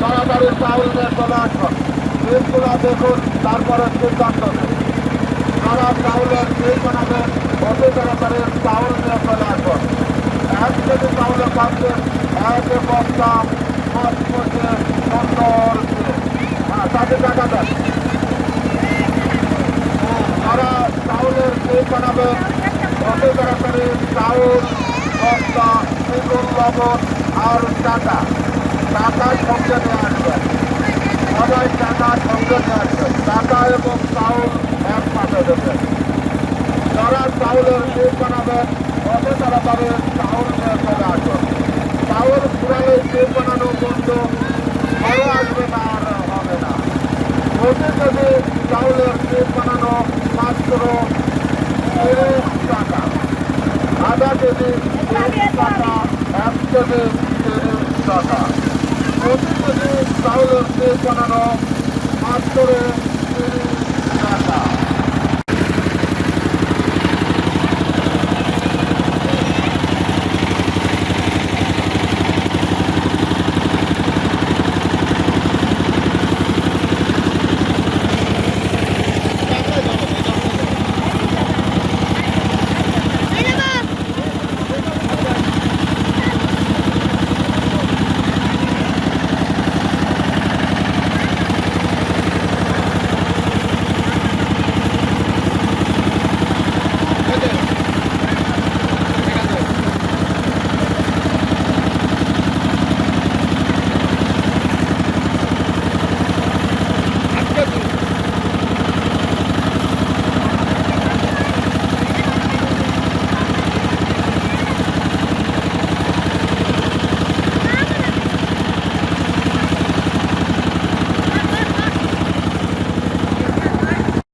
তাড়াতাড়ি চাউল নিয়ে চলে আসবেন বিলগুলা দেখুন তারপরে সিদ্ধান্ত নেন তারা চাউলের শেষ বানাবেন অতি তাড়াতাড়ি চাউল নিয়ে চলে আসবেন এক কেজি চাউলে পাচ্ছেন এক বস্তা পাঁচ পয়সে সত্তর হ্যাঁ তাকে টাকা দেন তারা চাউলের শেষ বানাবেন অতি চাউল বস্তা বেগুন লবণ আর টাকা টাকা সঙ্গে নিয়ে আসবেন সবাই টাকা সঙ্গে নিয়ে আসবেন টাকা এবং চাউল এক পাশে দেবেন যারা চাউলের শেষ বানাবেন অত তাড়াতাড়ি চাউল নিয়ে চলে আসবেন চাউল পুরালে শেষ বানানো বন্ধ। ভালো আসবে না আর হবে না। প্রতি কেজি চাউলের বানানো মাত্র তিরিশ টাকা আধা কেজি তিরিশ টাকা এক কেজি তিরিশ টাকা প্রতি কেজি চাউলের শেষ বানানো মাত্র তিরিশ